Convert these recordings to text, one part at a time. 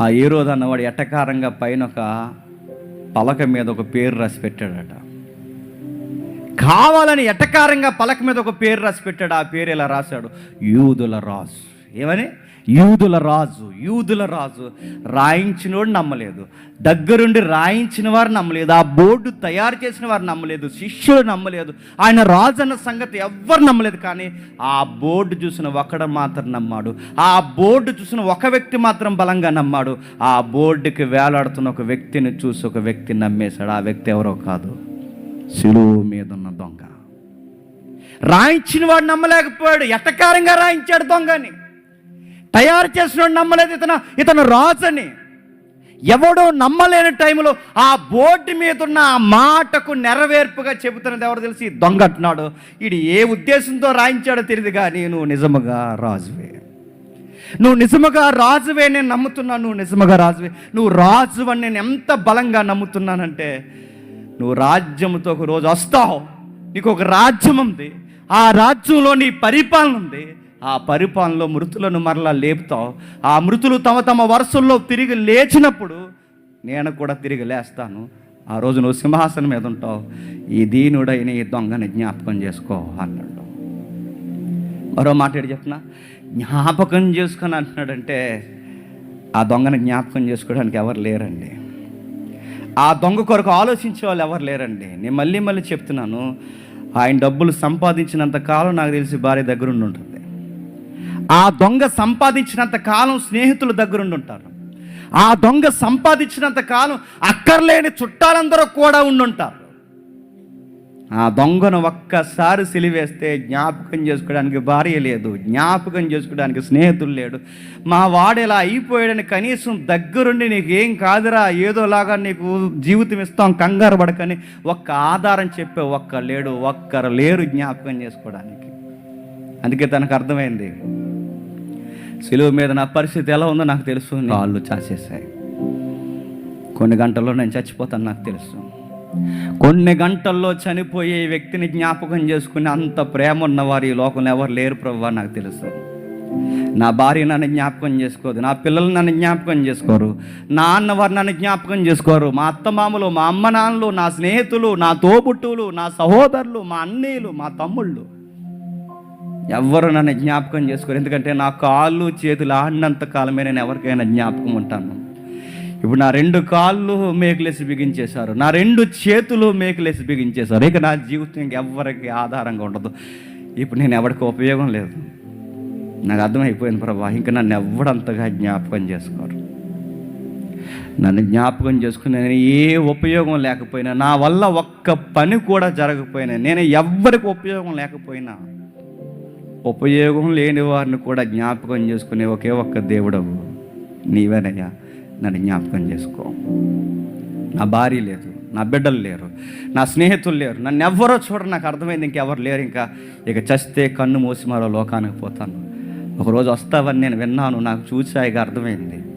ఆ ఏ రోజు అన్నవాడు ఎట్టకారంగా పైన ఒక పలక మీద ఒక పేరు రాసి పెట్టాడట. కావాలని ఎటకారంగా పలక మీద ఒక పేరు రాసి పెట్టాడు. ఆ పేరు ఇలా రాశాడు. యూదుల రాజు. ఏమని? యూదుల రాజు యూదుల రాజు రాయించినోడు నమ్మలేదు. దగ్గరుండి రాయించిన వారు నమ్మలేదు. ఆ బోర్డు తయారు చేసిన వారు నమ్మలేదు. శిష్యులు నమ్మలేదు. ఆయన రాజు అన్న సంగతి ఎవ్వరు నమ్మలేదు కానీ ఆ బోర్డు చూసిన ఒకడు మాత్రం నమ్మాడు. ఆ బోర్డు చూసిన ఒక వ్యక్తి మాత్రం బలంగా నమ్మాడు. ఆ బోర్డుకి వేలాడుతున్న ఒక వ్యక్తిని చూసి ఒక వ్యక్తి నమ్మేశాడు. ఆ వ్యక్తి ఎవరో కాదు. శిలువు మీద ఉన్న దొంగ. రాయించిన వాడు నమ్మలేకపోయాడు. ఎట్టకారంగా రాయించాడు దొంగని? తయారు చేసినవాడు నమ్మలేదు ఇతను ఇతను రాజని. ఎవడో నమ్మలేని టైంలో ఆ బోర్డు మీద ఉన్న ఆ మాటకు నెరవేర్పుగా చెబుతున్నది ఎవరు తెలిసి? దొంగ అంటున్నాడు. ఇది ఏ ఉద్దేశంతో రాయించాడో తెలియదు కానీ నువ్వు నిజముగా రాజువే. నువ్వు నిజముగా రాజువే నేను నమ్ముతున్నాను నువ్వు నిజముగా రాజువే. నువ్వు రాజు అని నేను ఎంత బలంగా నమ్ముతున్నానంటే నువ్వు రాజ్యంతో ఒక రోజు వస్తావు. నీకు ఒక రాజ్యం ఉంది. ఆ రాజ్యంలో నీ పరిపాలన ఉంది. ఆ పరిపాలనలో మృతులను మరలా లేపుతావు ఆ మృతులు తమ తమ వరుసల్లో తిరిగి లేచినప్పుడు నేను కూడా తిరిగి లేస్తాను. ఆ రోజు నువ్వు సింహాసనం మీద ఉంటావు. ఈ దీనుడైన ఈ దొంగని జ్ఞాపకం చేసుకో అన్నాడు. మరో మాట చెప్తున్నా జ్ఞాపకం చేసుకొని అంటున్నాడంటే ఆ దొంగని జ్ఞాపకం చేసుకోవడానికి ఎవరు లేరండి? ఆ దొంగ కొరకు ఆలోచించే వాళ్ళు ఎవరు లేరండి? నేను మళ్ళీ మళ్ళీ చెప్తున్నాను. ఆయన డబ్బులు సంపాదించినంత కాలం నాకు తెలిసి భార్య దగ్గర ఉంటుంది. ఆ దొంగ సంపాదించినంత కాలం స్నేహితుల దగ్గరుండి ఉంటారు ఆ దొంగ సంపాదించినంత కాలం అక్కర్లేని చుట్టాలందరూ కూడా ఉండుంటారు. ఆ దొంగను ఒక్కసారి సిలివేస్తే జ్ఞాపకం చేసుకోవడానికి భార్య లేదు జ్ఞాపకం చేసుకోవడానికి స్నేహితులు లేడు. మా వాడు ఇలా అయిపోయాడని కనీసం దగ్గరుండి నీకు ఏం కాదురా ఏదోలాగా నీకు జీవితం ఇస్తాం కంగారు పడకని ఒక్క ఆధారం చెప్పే ఒక్క లేడు ఒక్కరు లేరు జ్ఞాపకం చేసుకోవడానికి. అందుకే తనకు అర్థమైంది. సిలువ మీద నా పరిస్థితి ఎలా ఉందో నాకు తెలుసు. కాళ్ళు చాచేసాయి కొన్ని గంటల్లో నేను చచ్చిపోతాను నాకు తెలుసు. కొన్ని గంటల్లో చనిపోయే వ్యక్తిని జ్ఞాపకం చేసుకుని అంత ప్రేమ ఉన్నవారు ఈ లోకంలో ఎవరు లేరు ప్రభు నాకు తెలుసు. నా భార్య నన్ను జ్ఞాపకం చేసుకోదు నా పిల్లలు నన్ను జ్ఞాపకం చేసుకోరు నా అన్నవారు నన్ను జ్ఞాపకం చేసుకోరు. మా అత్తమామలు మా అమ్మ నాన్నలు నా స్నేహితులు నా తోబుట్టువులు నా సహోదరులు మా అన్నయ్యలు మా తమ్ముళ్ళు. ఎవ్వరు నన్ను జ్ఞాపకం చేసుకోరు. ఎందుకంటే నా కాళ్ళు చేతులు ఆడినంత కాలమే నేను ఎవరికైనా జ్ఞాపకం ఉంటాను. ఇప్పుడు నా రెండు కాళ్ళు మేకులేసి బిగించేశారు. నా రెండు చేతులు మేకులేసి బిగించేశారు. ఇక నా జీవితం ఇంకెవ్వరికి ఆధారంగా ఉండదు. ఇప్పుడు నేను ఎవరికి ఉపయోగం లేదు. నాకు అర్థమైపోయింది ప్రభా. ఇంకా నన్ను ఎవడంతగా జ్ఞాపకం చేసుకోరు. నన్ను జ్ఞాపకం చేసుకుని నేను ఏ ఉపయోగం లేకపోయినా నా వల్ల ఒక్క పని కూడా జరగకపోయినా నేను ఎవ్వరికి ఉపయోగం లేకపోయినా ఉపయోగం లేని వారిని కూడా జ్ఞాపకం చేసుకునే ఒకే ఒక్క దేవుడవు నీవేనయ్యా. నన్ను జ్ఞాపకం చేసుకో. నా భార్య లేదు నా బిడ్డలు లేరు నా స్నేహితులు లేరు నన్ను ఎవ్వరో చూడరు నాకు అర్థమైంది ఇంకెవరు లేరు. ఇంకా ఇక చస్తే కన్ను మూసి మరో లోకానికి పోతాను. ఒకరోజు వస్తావని నేను విన్నాను నాకు చూసాయిగా అర్థమైంది.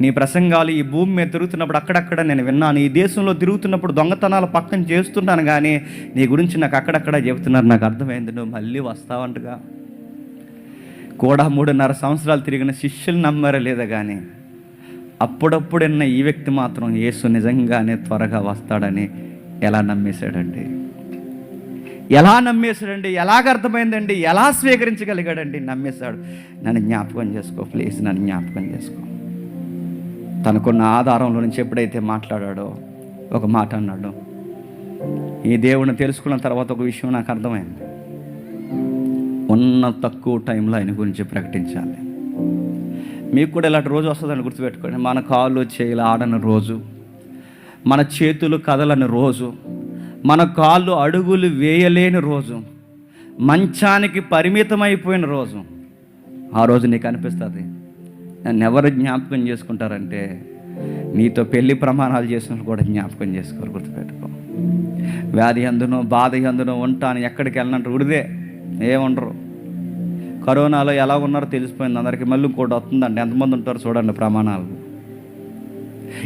నీ ప్రసంగాలు ఈ భూమి మీద తిరుగుతున్నప్పుడు అక్కడక్కడ నేను విన్నాను. ఈ దేశంలో తిరుగుతున్నప్పుడు దొంగతనాలు పక్కన చేస్తున్నాను కానీ నీ గురించి నాకు అక్కడక్కడ చెబుతున్నారు. నాకు అర్థమైంది నువ్వు మళ్ళీ వస్తావంటగా. కూడా మూడున్నర సంవత్సరాలు తిరిగిన శిష్యులు నమ్మరే లేదా కానీ అప్పుడప్పుడున్న ఈ వ్యక్తి మాత్రం యేసు నిజంగానే త్వరగా వస్తాడని ఎలా నమ్మేశాడండి? ఎలా నమ్మేశాడండి? ఎలాగ అర్థమైందండి? ఎలా స్వీకరించగలిగాడండి? నమ్మేశాడు. నన్ను జ్ఞాపకం చేసుకో ప్లీజ్ నన్ను జ్ఞాపకం చేసుకో. తనకున్న ఆధారంలో నుంచి ఎప్పుడైతే మాట్లాడాడో ఒక మాట అన్నాడు. ఈ దేవుడిని తెలుసుకున్న తర్వాత ఒక విషయం నాకు అర్థమైంది. ఉన్న తక్కువ టైంలో ఆయన గురించి ప్రకటించాలి. మీకు కూడా ఇలాంటి రోజు వస్తుందని గుర్తుపెట్టుకోండి. మన కాళ్ళు చేయలు ఆడని రోజు మన చేతులు కదలని రోజు మన కాళ్ళు అడుగులు వేయలేని రోజు మంచానికి పరిమితమైపోయిన రోజు ఆ రోజు నీకు అనిపిస్తుంది? నన్ను ఎవరు జ్ఞాపకం చేసుకుంటారంటే నీతో పెళ్ళి ప్రమాణాలు చేసినట్టు కూడా జ్ఞాపకం చేసుకోరు గుర్తుపెట్టుకో. వ్యాధి అందునో బాధ అందునో ఉంటాను ఎక్కడికి వెళ్ళనంటారు ఉడిదే ఏముండరు. కరోనాలో ఎలా ఉన్నారో తెలిసిపోయింది అందరికీ మళ్ళీ ఇంకోటి వస్తుందండి. ఎంతమంది ఉంటారు చూడండి ప్రమాణాలు.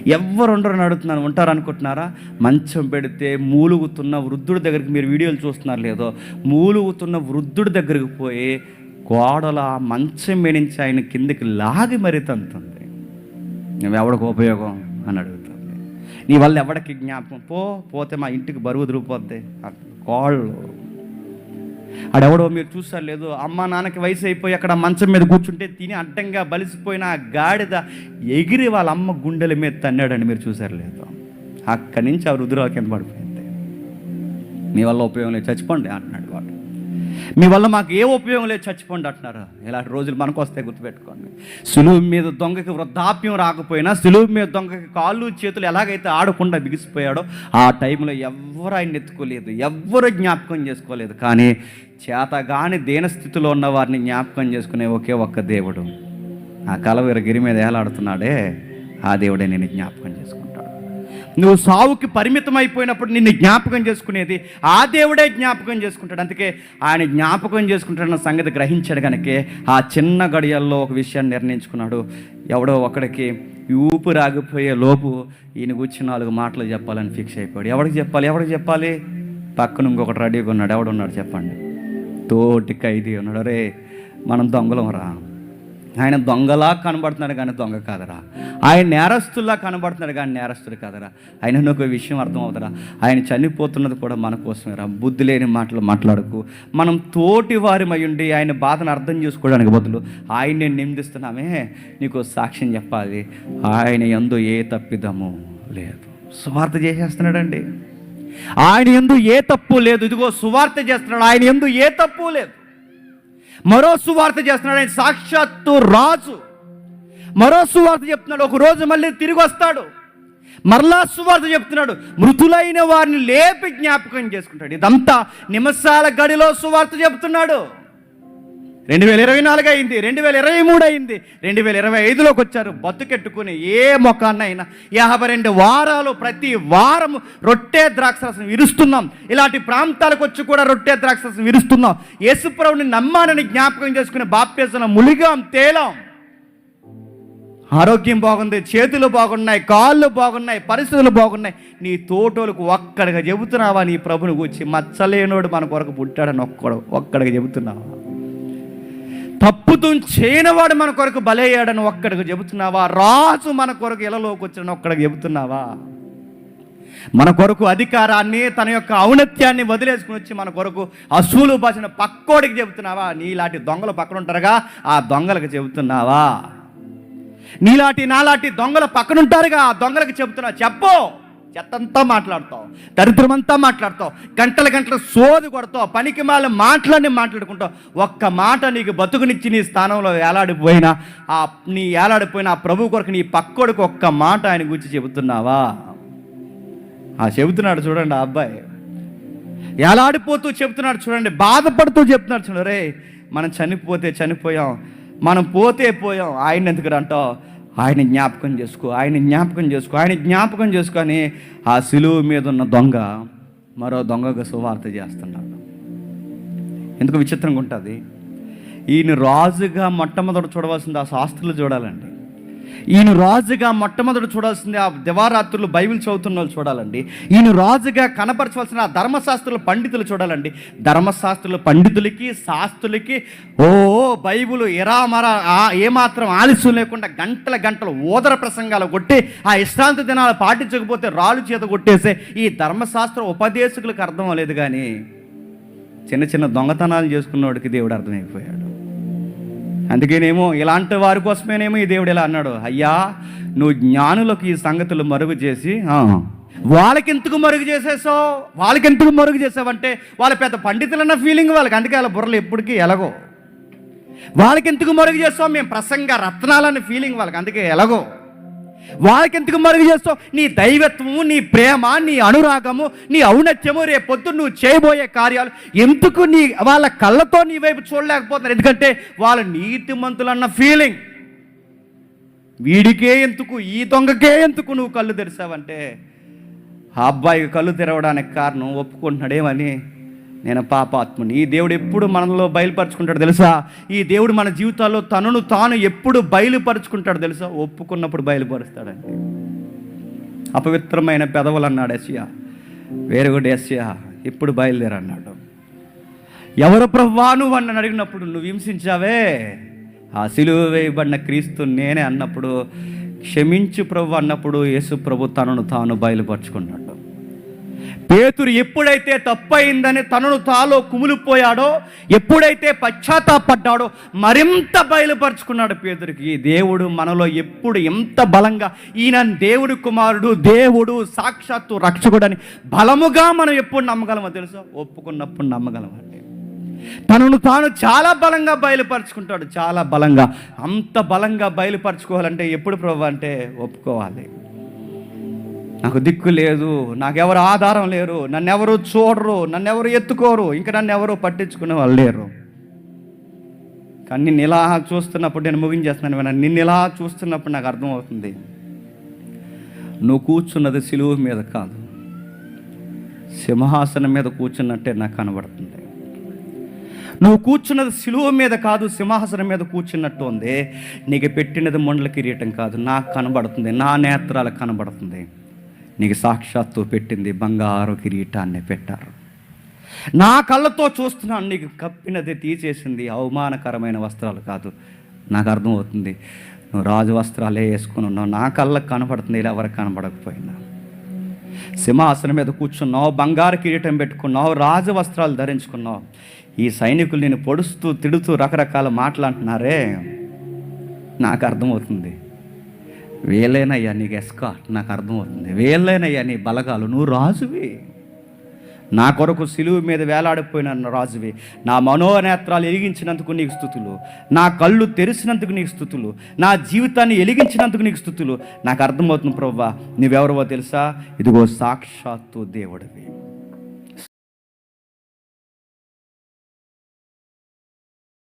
ఎవ్వరు ఉండరు అడుగుతున్నాను ఉంటారనుకుంటున్నారా? మంచం పెడితే మూలుగుతున్న వృద్ధుడి దగ్గరికి మీరు వీడియోలు చూస్తున్నారు లేదో మూలుగుతున్న వృద్ధుడి దగ్గరికి పోయి గోడల ఆ మంచం మీద ఆయన కిందకి లాగి మరీ తంతుంది. నువ్వెవడికి ఉపయోగం? అని అడుగుతుంది. నీ వల్ల ఎవడికి జ్ఞాపకం? పో పోతే మా ఇంటికి బరువు దిరిగిపోద్ది కాళ్ళు. ఆడెవడో మీరు చూసారు లేదు. అమ్మ నాన్నకి వయసు అయిపోయి అక్కడ మంచం మీద కూర్చుంటే తిని అడ్డంగా బలిసిపోయిన ఆ గాడిద ఎగిరి వాళ్ళ అమ్మ గుండెల మీద తన్నాడని మీరు చూసారు లేదు. అక్కడి నుంచి ఆ రుద్రాల కింద పడిపోయింది. మీ వల్ల ఉపయోగం లేదు. చచ్చిపోండి అంటున్నాడు వాడు. మీ వల్ల మాకు ఏ ఉపయోగం లేదు చచ్చిపోండి అంటున్నారు. ఇలాంటి రోజులు మనకు వస్తాయి గుర్తుపెట్టుకోండి. సులువు మీద దొంగకి వృద్ధాప్యం రాకపోయినా సులువు మీద దొంగకి కాళ్ళు చేతులు ఎలాగైతే ఆడకుండా బిగిసిపోయాడో ఆ టైంలో ఎవ్వరు ఆయన ఎత్తుకోలేదు ఎవ్వరు జ్ఞాపకం చేసుకోలేదు. కానీ చేతగాని దేనస్థితిలో ఉన్న వారిని జ్ఞాపకం చేసుకునే ఒకే ఒక్క దేవుడు. ఆ కలవీర గిరి మీద ఏలాడుతున్నాడే ఆ దేవుడే నేను జ్ఞాపకం చేసుకున్నాను నువ్వు సావుకి పరిమితం అయిపోయినప్పుడు నిన్ను జ్ఞాపకం చేసుకునేది ఆ దేవుడే జ్ఞాపకం చేసుకుంటాడు. అందుకే ఆయన జ్ఞాపకం చేసుకుంటాడన్న సంగతి గ్రహించాడు కనుకే ఆ చిన్న గడియల్లో ఒక విషయాన్ని నిర్ణయించుకున్నాడు. ఎవడో ఒకడికి ఊపు రాగిపోయే లోపు ఈయన కూర్చుని నాలుగు మాటలు చెప్పాలని ఫిక్స్ అయిపోయాడు. ఎవడికి చెప్పాలి? ఎవడికి చెప్పాలి? పక్కన ఇంకొకటి రెడీగా ఉన్నాడు. ఎవడున్నాడు చెప్పండి? తోటి ఖైదీ ఉన్నాడు. రే మనం దొంగలం రా. ఆయన దొంగలా కనబడుతున్నాడు కానీ దొంగ కాదరా. ఆయన నేరస్తుల్లా కనబడుతున్నాడు కానీ నేరస్తుడు కాదరా. ఆయన ఒక విషయం అర్థం అవుతారా ఆయన చనిపోతున్నది కూడా మన కోసమేరా. బుద్ధి లేని మాటలు మాట్లాడకు. మనం తోటి వారిమై ఉండి ఆయన బాధను అర్థం చేసుకోవడానికి బదులు ఆయన్ని నిందిస్తున్నామే. నీకు సాక్ష్యం చెప్పాలి. ఆయన ఎందు ఏ తప్పిదము లేదు. సువార్త చేసేస్తున్నాడండి. ఆయన ఎందు ఏ తప్పు లేదు. ఇదిగో సువార్త చేస్తున్నాడు. ఆయన ఎందు ఏ తప్పు లేదు. మరో సువార్త చేస్తున్నాడు ఆయన సాక్షాత్తు రాజు. మరో సువార్త చెప్తున్నాడు. ఒక రోజు మళ్ళీ తిరిగి వస్తాడు. మరలా సువార్త చెప్తున్నాడు. మృతులైన వారిని లేపి జ్ఞాపకం చేసుకుంటాడు. ఇదంతా నిమసాల గడిలో సువార్త చెప్తున్నాడు. రెండు వేల ఇరవై నాలుగు అయింది రెండు వేల ఇరవై మూడు అయింది రెండు వేల ఇరవై ఐదులోకి వచ్చారు బతుకెట్టుకుని ఏ మొఖాన్నైనా యాభై రెండు వారాలు ప్రతి వారం రొట్టె ద్రాక్షరసం విరుస్తున్నాం. ఇలాంటి ప్రాంతాలకు వచ్చి కూడా రొట్టె ద్రాక్షరసం విరుస్తున్నాం. యేసుప్రభుని నమ్మానని జ్ఞాపకం చేసుకుని బాప్యసన ములిగాం తేలాం. ఆరోగ్యం బాగుంది చేతులు బాగున్నాయి కాళ్ళు బాగున్నాయి పరిస్థితులు బాగున్నాయి. నీ తోటోలకు ఒక్కడిగా చెబుతున్నావా? నీ ప్రభుని గురించి మచ్చలేనోడు మన కొరకు పుట్టాడని ఒక్కడు ఒక్కడిగా చెబుతున్నావా? తప్పుతూ చేయనివాడు మన కొరకు బలయ్యాడని ఒక్కడికి చెబుతున్నావా? రాజు మన కొరకు ఇలలోకి వచ్చిన ఒక్కడికి చెబుతున్నావా? మన కొరకు అధికారాన్ని తన యొక్క ఔన్నత్యాన్ని వదిలేసుకుని వచ్చి మన కొరకు అసూలు భాషను పక్కోడికి చెబుతున్నావా? నీలాంటి దొంగలు పక్కన ఉంటారుగా ఆ దొంగలకు చెబుతున్నావా? నీలాంటి నాలాంటి దొంగలు పక్కనుంటారుగా ఆ దొంగలకు చెబుతున్నావు? చెప్పు! చెత్తంతా మాట్లాడతావు దరిద్రమంతా మాట్లాడతావు గంటల గంటల సోది కొడతావు పనికి మాల మాటలన్నీ మాట్లాడుకుంటావు. ఒక్క మాట నీకు బతుకునిచ్చి నీ స్థానంలో వేలాడిపోయినా ఆ నీ ఏలాడిపోయిన ఆ ప్రభు కొరకు నీ పక్కోడికి ఒక్క మాట ఆయన గురించి చెబుతున్నావా? ఆ చెబుతున్నాడు చూడండి ఆ అబ్బాయి. ఎలాడిపోతూ చెప్తున్నాడు చూడండి బాధపడుతూ చెప్తున్నాడు చూడండి రే మనం చనిపోతే చనిపోయాం మనం పోతే పోయాం ఆయన ఎందుకు అంటావు? ఆయన జ్ఞాపకం చేసుకో ఆయన జ్ఞాపకం చేసుకో ఆయన జ్ఞాపకం చేసుకొని ఆ సిలువు మీద ఉన్న దొంగ మరో దొంగగా సువార్త చేస్తున్నాడు. ఎందుకు విచిత్రంగా ఉంటుంది? ఈయన రాజుగా మొట్టమొదటి చూడవలసింది ఆ శాస్త్రులు చూడాలండి. ఈయన రాజుగా మొట్టమొదటి చూడాల్సింది ఆ దివారాత్రులు బైబిల్ చదువుతున్న వాళ్ళు చూడాలండి. ఈయన రాజుగా కనపరచవలసిన ఆ ధర్మశాస్త్రుల పండితులు చూడాలండి. ధర్మశాస్త్రుల పండితులకి శాస్త్రులకి ఓ బైబిల్ ఆ ఏమాత్రం ఆలస్యం లేకుండా గంటల గంటలు ఓదర ప్రసంగాలు కొట్టి ఆ విశ్రాంతి దినాలు పాటించకపోతే రాళ్ళు చేత కొట్టేసే ఈ ధర్మశాస్త్ర ఉపదేశకులకు అర్థం అవ్వలేదు కానీ చిన్న చిన్న దొంగతనాలు చేసుకున్నవాడికి దేవుడు అర్థమైపోయాడు. అందుకేనేమో ఇలాంటి వారి కోసమేనేమో ఈ దేవుడు ఇలా అన్నాడు అయ్యా నువ్వు జ్ఞానులకు ఈ సంగతులు మరుగు చేసి వాళ్ళకెందుకు మరుగు చేసేసావు? వాళ్ళకెందుకు మరుగు చేసావంటే వాళ్ళ పెద్ద పండితులన్న ఫీలింగ్ వాళ్ళకి. అందుకే వాళ్ళ బుర్రలు ఎప్పటికీ ఎలాగో వాళ్ళకెందుకు మరుగు చేస్తాం మేము ప్రసంగ రత్నాలన్న ఫీలింగ్ వాళ్ళకి. అందుకే ఎలాగో వాళ్ళకెందుకు మరుగు చేస్తావు? నీ దైవత్వము నీ ప్రేమ నీ అనురాగము నీ ఔన్నత్యము రేపొద్దు నువ్వు చేయబోయే కార్యాలు ఎందుకు నీ వాళ్ళ కళ్ళతో నీ వైపు చూడలేకపోతున్నారు? ఎందుకంటే వాళ్ళ నీతిమంతులన్న ఫీలింగ్ వీడికే ఎందుకు ఈ దొంగకే ఎందుకు నువ్వు కళ్ళు తెరిచావంటే? ఆ అబ్బాయికి కళ్ళు తెరవడానికి కారణం ఒప్పుకుంటున్నాడేమని నేను పాపాత్ముని. ఈ దేవుడు ఎప్పుడు మనలో బయలుపరుచుకుంటాడు తెలుసా? ఈ దేవుడు మన జీవితాల్లో తనను తాను ఎప్పుడు బయలుపరుచుకుంటాడు తెలుసా? ఒప్పుకున్నప్పుడు బయలుపరుస్తాడండి. అపవిత్రమైన పెదవులు అన్నాడు ఎస్యా వేరుగుడు ఎస్యా ఇప్పుడు బయలుదేరన్నాడు? ఎవరు ప్రవ్వాను నువ్వు అని అడిగినప్పుడు నువ్వు హింసించావే? ఆ సిలువ వేయబడిన క్రీస్తు నేనే అన్నప్పుడు క్షమించు ప్రభు అన్నప్పుడు యేసు ప్రభు తనను తాను బయలుపరుచుకున్నాడు. పేతురు ఎప్పుడైతే తప్పయిందని తనను తాలో కుమిలిపోయాడో ఎప్పుడైతే పశ్చాత్తాపడ్డాడో మరింత బయలుపరుచుకున్నాడు పేతురికి. దేవుడు మనలో ఎప్పుడు ఎంత బలంగా ఈయన దేవుడి కుమారుడు దేవుడు సాక్షాత్తు రక్షకుడని బలముగా మనం ఎప్పుడు నమ్మగలమో తెలుసా? ఒప్పుకున్నప్పుడు నమ్మగలమండి. తనను తాను చాలా బలంగా బయలుపరుచుకుంటాడు చాలా బలంగా. అంత బలంగా బయలుపరుచుకోవాలంటే ఎప్పుడు ప్రభు అంటే ఒప్పుకోవాలి. నాకు దిక్కు లేదు నాకెవరు ఆధారం లేరు నన్నెవరు చూడరు నన్నెవరు ఎత్తుకోరు ఇంకా నన్ను ఎవరు పట్టించుకునే వాళ్ళు లేరు. కానీ నిన్ను ఇలా చూస్తున్నప్పుడు నేను ముగించేస్తున్నాను విన నిన్ను ఇలా చూస్తున్నప్పుడు నాకు అర్థమవుతుంది. నువ్వు కూర్చున్నది సిలువు మీద కాదు. సింహాసనం మీద కూర్చున్నట్టే నాకు కనబడుతుంది. నువ్వు కూర్చున్నది సిలువ మీద కాదు సింహాసనం మీద కూర్చున్నట్టు ఉంది. నీకు పెట్టినది మొండల కిరీటం కాదు. నాకు కనబడుతుంది నా నేత్రాలకు కనబడుతుంది. నీకు సాక్షాత్తు పెట్టింది బంగారు కిరీటాన్ని పెట్టారు. నా కళ్ళతో చూస్తున్నాను నీకు కప్పినది తీసేసింది. అవమానకరమైన వస్త్రాలు కాదు. నాకు అర్థమవుతుంది నువ్వు రాజు వస్త్రాలే వేసుకుని ఉన్నావు. నా కళ్ళకు కనబడుతుంది ఇలా ఎవరికి కనబడకపోయినా సింహాసనం మీద కూర్చున్నావు బంగారు కిరీటం పెట్టుకున్నావు రాజు వస్త్రాలు ధరించుకున్నావు. ఈ సైనికులు నేను పొడుస్తూ తిడుతూ రకరకాల మాటలు అంటున్నారే. నాకు అర్థమవుతుంది వేలేనయ్యా నీకు ఎస్కాట్ నాకు అర్థమవుతుంది వేలేనయ్యా నీ బలగాలు నువ్వు రాజువి. నా కొరకు సిలువు మీద వేలాడిపోయిన రాజువి. నా మనోనేత్రాలు ఎలిగించినందుకు నీకు స్థుతులు. నా కళ్ళు తెరిచినందుకు నీకు స్థుతులు. నా జీవితాన్ని ఎలిగించినందుకు నీకు స్థుతులు. నాకు అర్థమవుతుంది ప్రవ్వా. నువ్వెవరవో తెలుసా? ఇదిగో సాక్షాత్తు దేవుడివి.